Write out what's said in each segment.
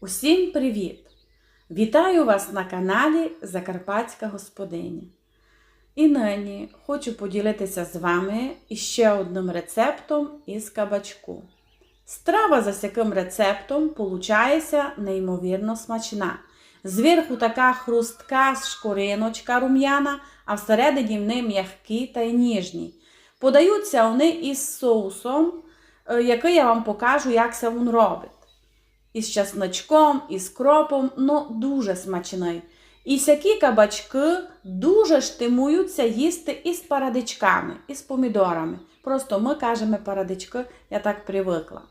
Усім привіт! Вітаю вас на каналі Закарпатська Господиня. І нині хочу поділитися з вами іще одним рецептом із кабачку. Страва за яким рецептом получається неймовірно смачна. Зверху така хрустка шкориночка рум'яна, а всередині вони м'які та й ніжні. Подаються вони із соусом, е, який я вам покажу, як це він робить. Із часничком, із кропом, ну дуже смачний. І сякі кабачки дуже штимуються їсти із парадичками, із помідорами. Просто ми кажемо парадички, я так привикла.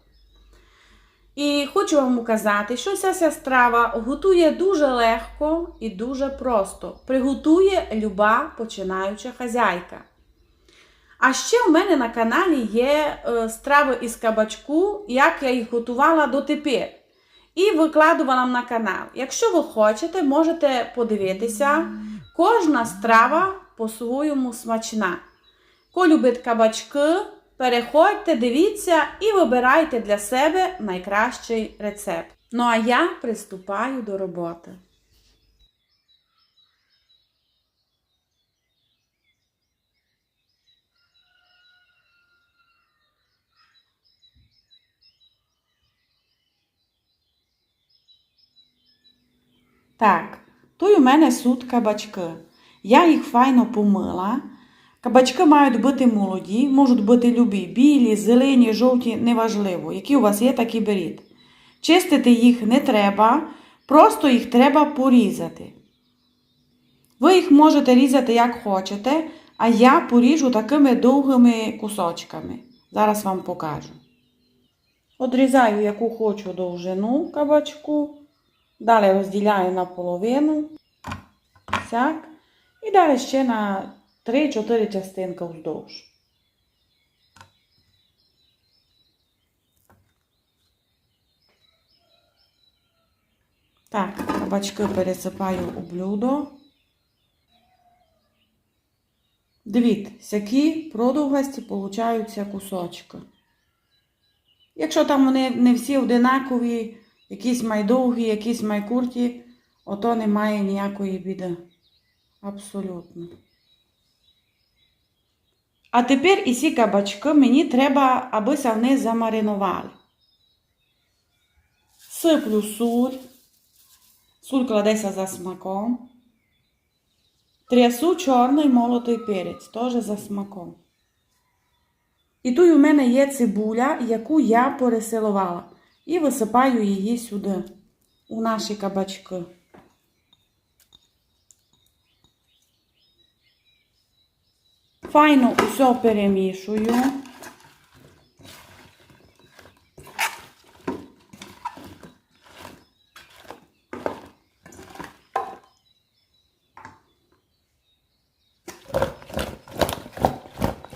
І хочу вам указати, що ця ця страва готує дуже легко і дуже просто. Приготує люба починаюча хазяйка. А ще у мене на каналі є е, страви із кабачку, як я їх готувала дотепер. І викладу вам на канал. Якщо ви хочете, можете подивитися. Кожна страва по-своєму смачна. Хто любить кабачки, переходьте, дивіться і вибирайте для себе найкращий рецепт. Ну а я приступаю до роботи. Так, тут у мене суд кабачки. Я їх файно помила. Кабачки мають бути молоді, можуть бути любі, білі, зелені, жовті, неважливо. Які у вас є, такі беріть. Чистити їх не треба, просто їх треба порізати. Ви їх можете різати як хочете, а я поріжу такими довгими кусочками. Зараз вам покажу. Одрізаю, яку хочу довжину кабачку. Далі розділяю на половину. Так. І далі ще на 3-4 частинки вздовж. Так, кабачки пересипаю у блюдо. Дивіться, які продовгості получаються кусочки. Якщо там вони не всі одинакові, якісь майдовгі, якісь майкурті, ото немає ніякої біди. Абсолютно. А тепер і ці кабачки мені треба, аби вони замаринували. Сиплю суль. Суль кладеться за смаком. Трясу чорний молотий перець, теж за смаком. І тут у мене є цибуля, яку я пересилувала. І висипаю її сюди, у наші кабачки. Файно усе перемішую.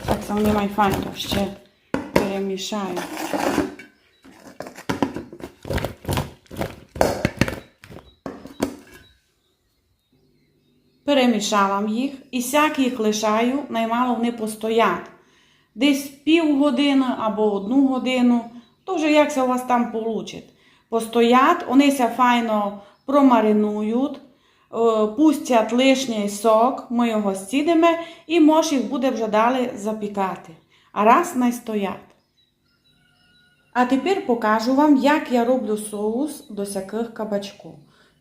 Так само nie fajno, ще перемішаю. Перемішала їх і сяк їх лишаю, наймало вони постоять. Десь пів години або одну годину, то вже як це у вас там вийде. Постоять, вони ся файно промаринують, е, пустять лишній сок, ми його стідемо і може їх буде вже далі запікати. А раз не стоять. А тепер покажу вам, як я роблю соус до всяких кабачків.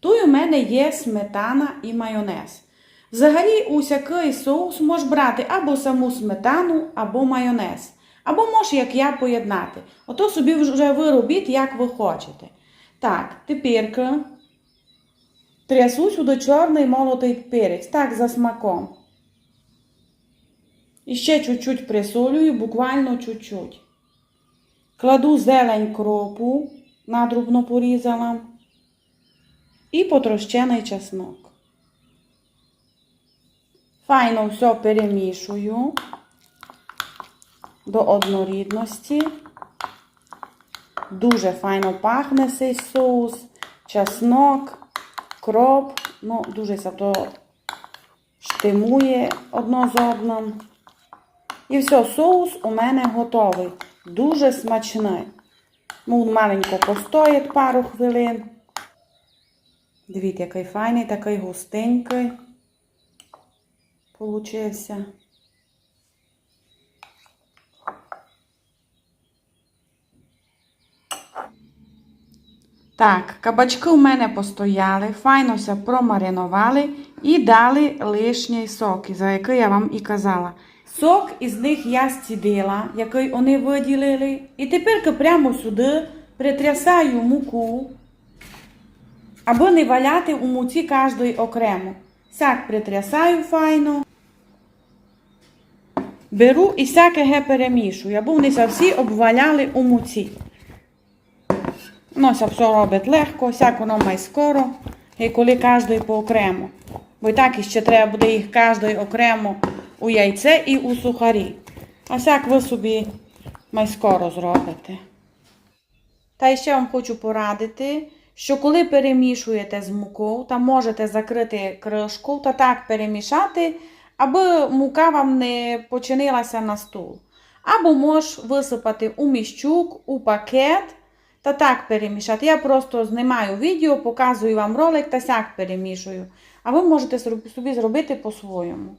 Тут у мене є сметана і майонез. Взагалі, усякий соус можеш брати або саму сметану, або майонез. Або можеш, як я, поєднати. Ото собі вже ви робіть, як ви хочете. Так, тепер трясу сюди чорний молотий перець, так, за смаком. І ще чуть-чуть присолюю, буквально чуть-чуть. Кладу зелень кропу, надрубно порізала. І потрощений чеснок. Файно все перемішую до однорідності. Дуже файно пахне цей соус, чеснок, кроп. Ну, дуже це то штимує одно з одним. І все, соус у мене готовий. Дуже смачний. Ну, маленько постоїть пару хвилин. Дивіться, який файний, такий густенький. Получився. Так, кабачки у мене постояли, файнося промаринували і дали лишній сок, за який я вам і казала. Сок із них я стідила, який вони виділили. І тепер прямо сюди притрясаю муку, аби не валяти у муці кожної окремо. Сяк притрясаю файно. Беру і всяке ге перемішую, аби вони всі обваляли у муці. Це все робить легко, всяк воно має скоро, і коли кожний по окремо. Бо і так іще треба буде їх кожний окремо у яйце і у сухарі. А всяк ви собі май скоро зробите. Та ще вам хочу порадити, що коли перемішуєте з мукою, та можете закрити кришку та так перемішати, аби мука вам не починилася на стул. Або можеш висипати у міщук, у пакет та так перемішати. Я просто знімаю відео, показую вам ролик та сяк перемішую. А ви можете собі зробити по-своєму.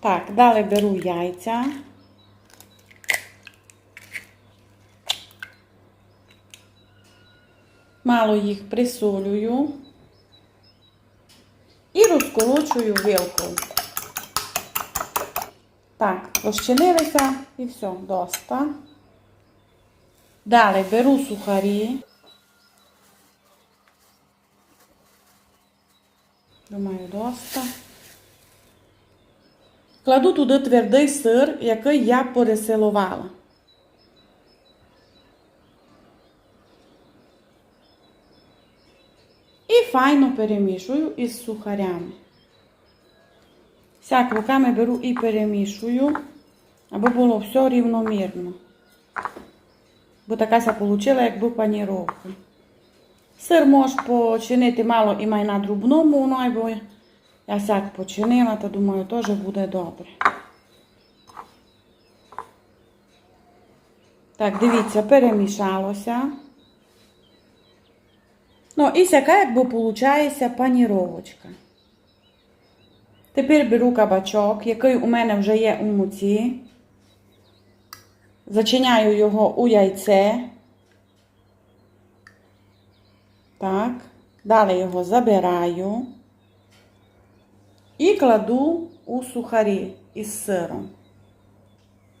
Так, далі беру яйця. Мало їх присолюю і розколочую вилкою. Так, розчинилися і все, доста. Далі беру сухарі. Думаю, доста. Кладу туди твердий сир, який я пересилувала. І файно перемішую із сухарями. Всяк руками беру і перемішую, аби було все рівномірно. Бо така ся получила, якби паніровка. Сир можеш починити мало і май на друбному, ну, бо я всяк починила, то думаю, теж буде добре. Так, дивіться, перемішалося. Ну, і сяка, якби виходить паніровочка. Тепер беру кабачок, який у мене вже є у муці. Зачиняю його у яйце. Так. Далі його забираю і кладу у сухарі із сиром.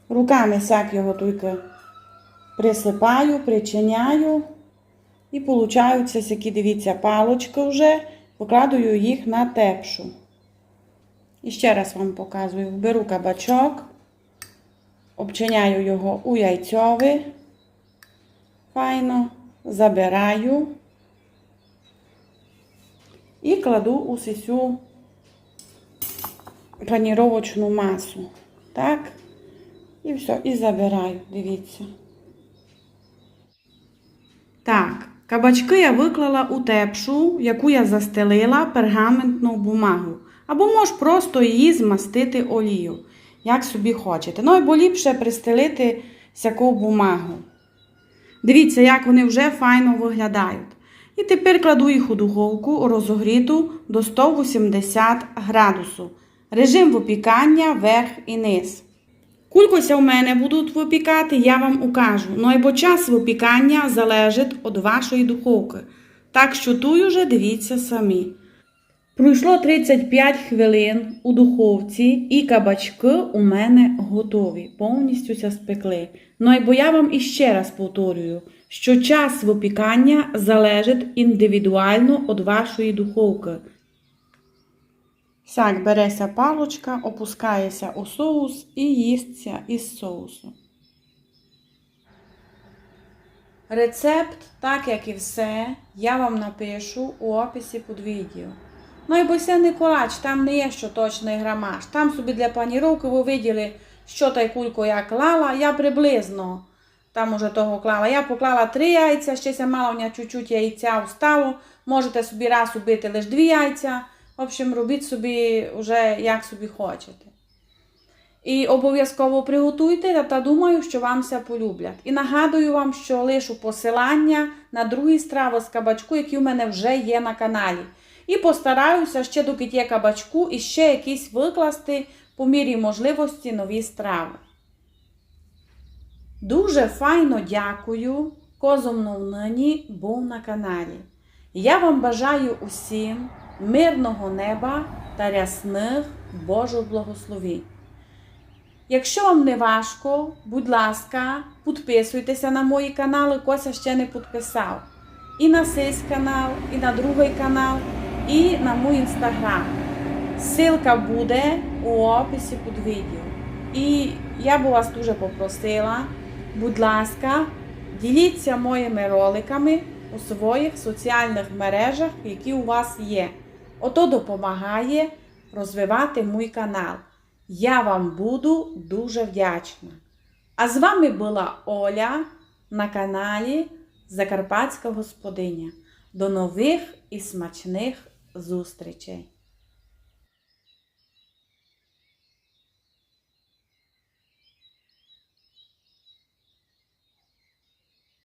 Руками сяк його тільки присипаю, причиняю. І получаються такі, дивіться, палочки вже, покладую їх на тепшу. І ще раз вам показую. Беру кабачок, обчиняю його у яйцьові, файно, забираю і кладу у сісю паніровочну масу. Так? І все, і забираю, дивіться. Так, кабачки я виклала у тепшу, яку я застелила пергаментну бумагу. Або можеш просто її змастити олію, як собі хочете. Ну, або ліпше пристелити всяку бумагу. Дивіться, як вони вже файно виглядають. І тепер кладу їх у духовку розогріту до 180 градусу. Режим випікання верх і низ. Кулькося в мене будуть випікати, я вам укажу. Ну або час випікання залежить від вашої духовки. Так що тут уже дивіться самі. Пройшло 35 хвилин у духовці і кабачки у мене готові, повністю ся спекли. Ну або я вам іще раз повторюю, що час випікання залежить індивідуально від вашої духовки. Сяк береся палочка, опускається у соус і їсться із соусу. Рецепт, так як і все, я вам напишу у описі під відео. Ну і бося не колач, там не є що точний грамаж. Там собі для паніровки ви виділи, що та кульку я клала. Я приблизно там уже того клала. Я поклала три яйця, ще ся мало мене чуть-чуть яйця встало. Можете собі раз убити лише дві яйця. В общем, робіть собі вже як собі хочете. І обов'язково приготуйте та, думаю, що вам все полюблять. І нагадую вам, що лишу посилання на другі страви з кабачку, які в мене вже є на каналі. І постараюся ще до киття кабачку і ще якісь викласти по мірі можливості нові страви. Дуже файно дякую, козомно нині був на каналі. Я вам бажаю усім мирного неба та рясних Божих благословень. Якщо вам не важко, будь ласка, підписуйтеся на мої канали, Кося ще не підписав. І на цей канал, і на другий канал, і на мій інстаграм. Ссылка буде у описі під відео. І я би вас дуже попросила, будь ласка, діліться моїми роликами у своїх соціальних мережах, які у вас є. Ото допомагає розвивати мій канал. Я вам буду дуже вдячна. А з вами була Оля на каналі Закарпатська Господиня. До нових і смачних зустрічей!